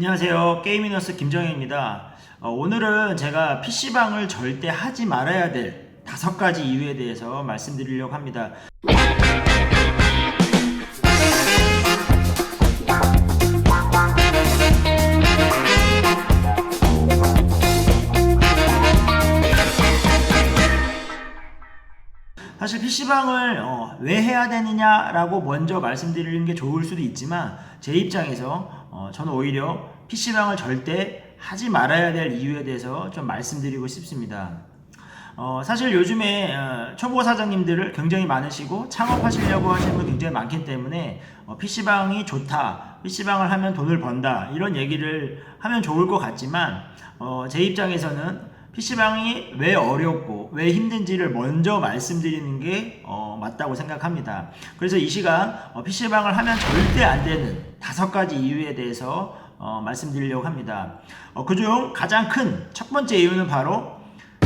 안녕하세요. 게이미너스 김정혜입니다. 어, 오늘은 제가 PC방을 절대 하지 말아야 될 다섯 가지 이유에 대해서 말씀드리려고 합니다. 사실 PC방을 어, 왜 해야 되느냐라고 먼저 말씀드리는 게 좋을 수도 있지만 제 입장에서 어, 저는 오히려 PC방을 절대 하지 말아야 될 이유에 대해서 좀 말씀드리고 싶습니다. 어, 사실 요즘에 어, 초보 사장님들을 굉장히 많으시고 창업하시려고 하시는 분 굉장히 많기 때문에 어, PC방이 좋다, PC방을 하면 돈을 번다 이런 얘기를 하면 좋을 것 같지만 어, 제 입장에서는 PC방이 왜 어렵고 왜 힘든지를 먼저 말씀드리는 게 어, 맞다고 생각합니다. 그래서 이 시간 어, PC방을 하면 절대 안 되는 다섯 가지 이유에 대해서 어, 말씀드리려고 합니다. 어, 그중 가장 큰 첫 번째 이유는 바로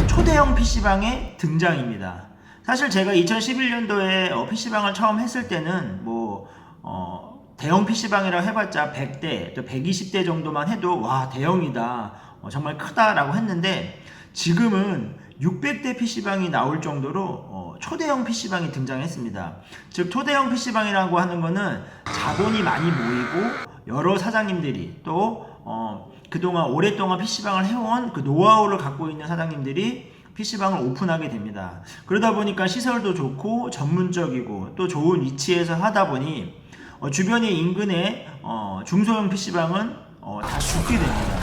초대형 PC방의 등장입니다. 사실 제가 2011년도에 어, PC방을 처음 했을 때는 뭐 어, 대형 PC방이라고 해봤자 100대 또 120대 정도만 해도 와 대형이다 어, 정말 크다라고 했는데 지금은 600대 PC방이 나올 정도로 어, 초대형 PC방이 등장했습니다. 즉 초대형 PC방이라고 하는 거는 자본이 많이 모이고 여러 사장님들이 또 어, 그동안 오랫동안 PC방을 해온 그 노하우를 갖고 있는 사장님들이 PC방을 오픈하게 됩니다. 그러다 보니까 시설도 좋고 전문적이고 또 좋은 위치에서 하다 보니 어, 주변의 인근의 어, 중소형 PC방은 어, 다 죽게 됩니다.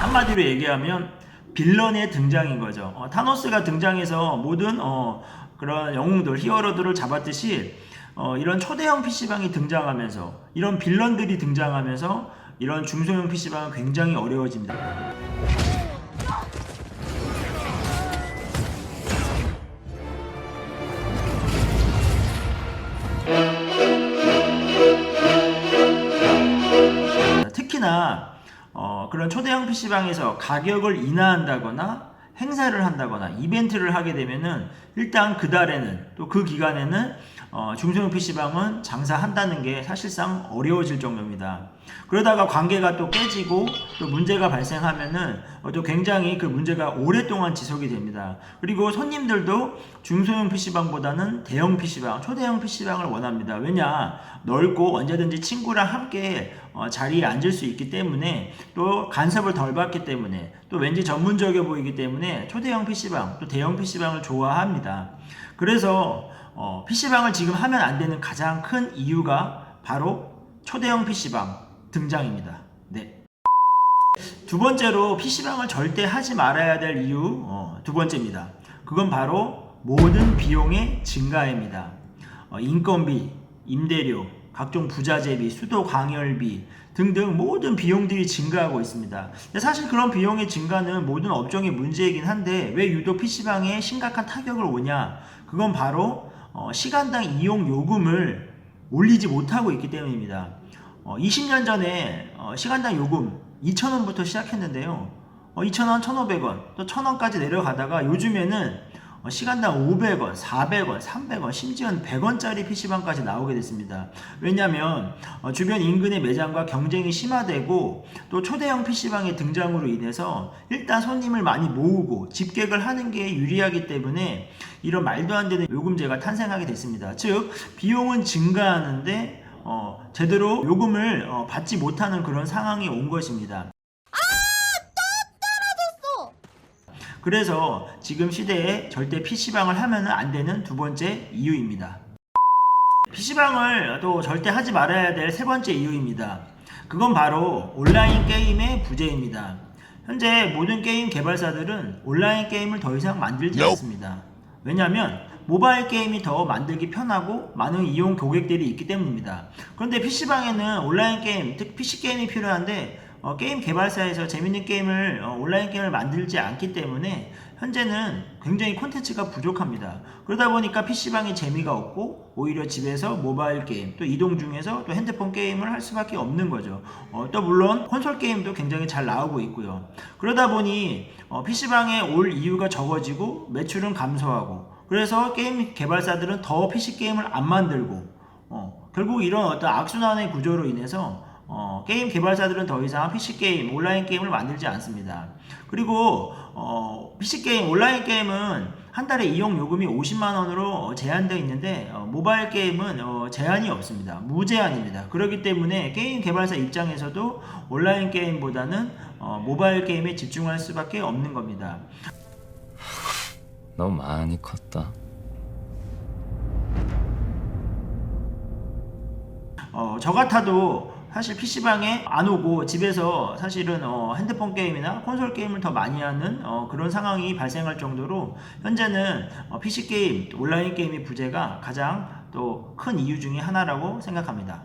한마디로 얘기하면 빌런의 등장인 거죠. 어, 타노스가 등장해서 모든 어, 그런 영웅들, 히어로들을 잡았듯이 어, 이런 초대형 PC방이 등장하면서 이런 빌런들이 등장하면서 이런 중소형 PC방은 굉장히 어려워집니다. 특히나 어, 그런 초대형 PC방에서 가격을 인하한다거나 행사를 한다거나 이벤트를 하게 되면은 일단 그 달에는 또 그 기간에는 어, 중소형 PC방은 장사한다는 게 사실상 어려워질 정도입니다. 그러다가 관계가 또 깨지고 또 문제가 발생하면은 어, 또 굉장히 그 문제가 오랫동안 지속이 됩니다. 그리고 손님들도 중소형 PC방보다는 대형 PC방, 초대형 PC방을 원합니다. 왜냐? 넓고 언제든지 친구랑 함께 어, 자리에 앉을 수 있기 때문에 또 간섭을 덜 받기 때문에 또 왠지 전문적이어 보이기 때문에 초대형 PC방 또 대형 PC방을 좋아합니다. 그래서 어, PC방을 지금 하면 안 되는 가장 큰 이유가 바로 초대형 PC방 등장입니다. 네. 두 번째로 PC방을 절대 하지 말아야 될 이유 어, 두 번째입니다. 그건 바로 모든 비용의 증가입니다. 어, 인건비, 임대료, 각종 부자재비, 수도 광열비 등등 모든 비용들이 증가하고 있습니다. 사실 그런 비용의 증가는 모든 업종의 문제이긴 한데 왜 유독 PC방에 심각한 타격을 오냐? 그건 바로 어, 시간당 이용 요금을 올리지 못하고 있기 때문입니다. 어, 20년 전에 어, 시간당 요금 2,000원부터 시작했는데요. 어, 2,000원, 1,500원, 또 1,000원까지 내려가다가 요즘에는 어, 시간당 500원, 400원, 300원, 심지어는 100원짜리 PC방까지 나오게 됐습니다. 왜냐하면 어, 주변 인근의 매장과 경쟁이 심화되고 또 초대형 PC방의 등장으로 인해서 일단 손님을 많이 모으고 집객을 하는 게 유리하기 때문에 이런 말도 안 되는 요금제가 탄생하게 됐습니다. 즉 비용은 증가하는데 어, 제대로 요금을 어, 받지 못하는 그런 상황이 온 것입니다. 그래서 지금 시대에 절대 PC방을 하면 안 되는 두 번째 이유입니다. PC방을 또 절대 하지 말아야 될 세 번째 이유입니다. 그건 바로 온라인 게임의 부재입니다. 현재 모든 게임 개발사들은 온라인 게임을 더 이상 만들지 않습니다. 왜냐하면 모바일 게임이 더 만들기 편하고 많은 이용 고객들이 있기 때문입니다. 그런데 PC방에는 온라인 게임, 즉 PC 게임이 필요한데 어, 게임 개발사에서 재밌는 게임을 어, 온라인 게임을 만들지 않기 때문에 현재는 굉장히 콘텐츠가 부족합니다. 그러다 보니까 PC방에 재미가 없고 오히려 집에서 모바일 게임 또 이동 중에서 또 핸드폰 게임을 할 수밖에 없는 거죠. 어, 또 물론 콘솔 게임도 굉장히 잘 나오고 있고요. 그러다 보니 어, PC방에 올 이유가 적어지고 매출은 감소하고 그래서 게임 개발사들은 더 PC 게임을 안 만들고 어, 결국 이런 어떤 악순환의 구조로 인해서 어, 게임 개발사들은 더 이상 PC 게임, 온라인 게임을 만들지 않습니다. 그리고 어, PC 게임, 온라인 게임은 한 달에 이용 요금이 50만 원으로 제한되어 있는데 어, 모바일 게임은 어, 제한이 없습니다. 무제한입니다. 그렇기 때문에 게임 개발사 입장에서도 온라인 게임보다는 어, 모바일 게임에 집중할 수밖에 없는 겁니다. 너무 많이 컸다. 어, 저 같아도 사실 PC방에 안 오고 집에서 사실은 어, 핸드폰 게임이나 콘솔 게임을 더 많이 하는 어, 그런 상황이 발생할 정도로 현재는 어, PC 게임, 온라인 게임의 부재가 가장 또 큰 이유 중에 하나라고 생각합니다.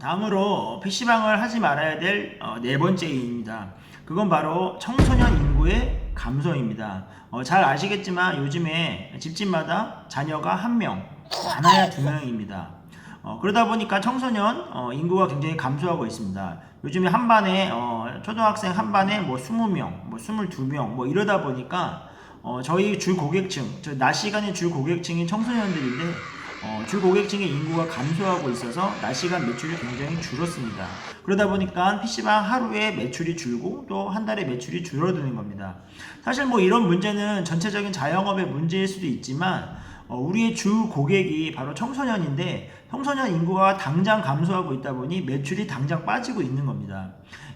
다음으로 PC방을 하지 말아야 될 네 번째 이유입니다. 그건 바로 청소년 인구의 감소입니다. 어, 잘 아시겠지만 요즘에 집집마다 자녀가 한 명, 많아야 두 명입니다. 어, 그러다 보니까 청소년 어, 인구가 굉장히 감소하고 있습니다. 요즘에 한 반에 어, 초등학생 한 반에 뭐 20명, 뭐 22명 뭐 이러다 보니까 어, 저희 주 고객층, 저낮 시간에 주 고객층이 청소년들인데 어, 주 고객층의 인구가 감소하고 있어서 낮 시간 매출이 굉장히 줄었습니다. 그러다 보니까 PC방 하루에 매출이 줄고 또 한 달에 매출이 줄어드는 겁니다. 사실 뭐 이런 문제는 전체적인 자영업의 문제일 수도 있지만 어, 우리의 주 고객이 바로 청소년인데 청소년 인구가 당장 감소하고 있다 보니 매출이 당장 빠지고 있는 겁니다.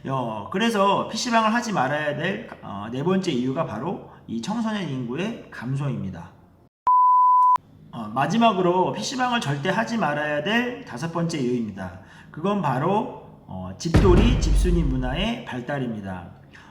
어, 그래서 PC방을 하지 말아야 될네 번째 이유가 바로 이 청소년 인구의 감소입니다. 어, 마지막으로 PC방을 절대 하지 말아야 될 다섯 번째 이유입니다. 그건 바로 어, 집돌이 집순이 문화의 발달입니다.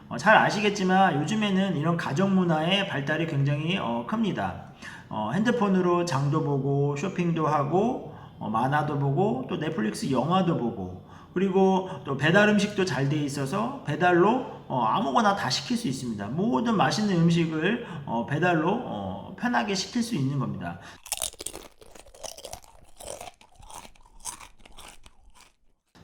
어, 잘 아시겠지만 요즘에는 이런 가정 문화의 발달이 굉장히 어, 큽니다. 어, 핸드폰으로 장도 보고 쇼핑도 하고 어, 만화도 보고 또 넷플릭스 영화도 보고 그리고 또 배달 음식도 잘 돼 있어서 배달로 어, 아무거나 다 시킬 수 있습니다. 모든 맛있는 음식을 어, 배달로 어, 편하게 시킬 수 있는 겁니다.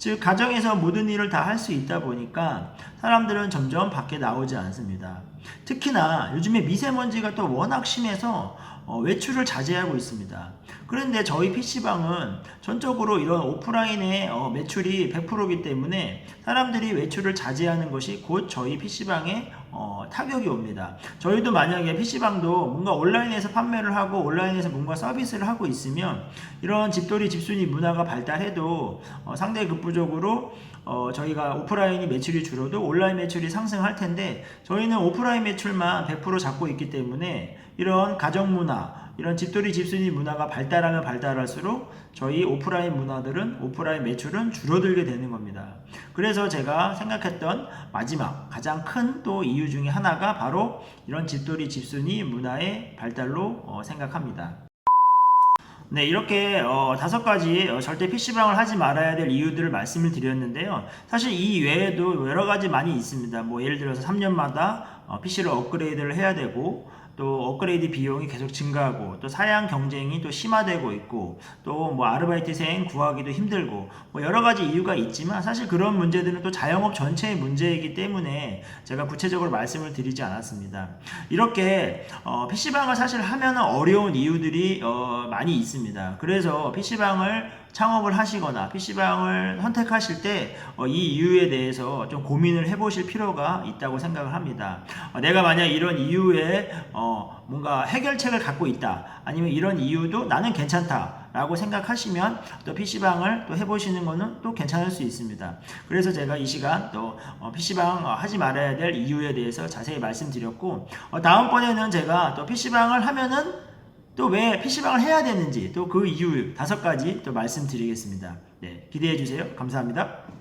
즉 가정에서 모든 일을 다 할 수 있다 보니까 사람들은 점점 밖에 나오지 않습니다. 특히나 요즘에 미세먼지가 또 워낙 심해서 어, 외출을 자제하고 있습니다. 그런데 저희 PC방은 전적으로 이런 오프라인의 어, 매출이 100%이기 때문에 사람들이 외출을 자제하는 것이 곧 저희 PC방에 어, 타격이 옵니다. 저희도 만약에 PC방도 뭔가 온라인에서 판매를 하고 온라인에서 뭔가 서비스를 하고 있으면 이런 집돌이 집순이 문화가 발달해도 어, 상당히 극부적으로 어, 저희가 오프라인이 매출이 줄어도 온라인 매출이 상승할 텐데 저희는 오프라인 매출만 100% 잡고 있기 때문에 이런 가정 문화, 이런 집돌이 집순이 문화가 발달하면 발달할수록 저희 오프라인 문화들은 오프라인 매출은 줄어들게 되는 겁니다. 그래서 제가 생각했던 마지막 가장 큰 또 이유 중에 하나가 바로 이런 집돌이 집순이 문화의 발달로 어, 생각합니다. 네, 이렇게 어, 다섯 가지 어, 절대 PC방을 하지 말아야 될 이유들을 말씀을 드렸는데요. 사실 이 외에도 여러 가지 많이 있습니다. 뭐 예를 들어서 3년마다 어, PC를 업그레이드를 해야 되고 또 업그레이드 비용이 계속 증가하고 또 사양 경쟁이 또 심화되고 있고 또 뭐 아르바이트생 구하기도 힘들고 뭐 여러 가지 이유가 있지만 사실 그런 문제들은 또 자영업 전체의 문제이기 때문에 제가 구체적으로 말씀을 드리지 않았습니다. 이렇게 어, PC방을 사실 하면 어려운 이유들이 어, 많이 있습니다. 그래서 PC방을 창업을 하시거나 PC방을 선택하실 때 이 이유에 대해서 좀 고민을 해보실 필요가 있다고 생각을 합니다. 어, 내가 만약 이런 이유에 어, 뭔가 해결책을 갖고 있다. 아니면 이런 이유도 나는 괜찮다. 라고 생각하시면 또 PC방을 또 해보시는 거는 또 괜찮을 수 있습니다. 그래서 제가 이 시간 또 어, PC방 하지 말아야 될 이유에 대해서 자세히 말씀드렸고, 어, 다음번에는 제가 또 PC방을 하면은 또 왜 PC방을 해야 되는지 또 그 이유 다섯 가지 또 말씀드리겠습니다. 네, 기대해 주세요. 감사합니다.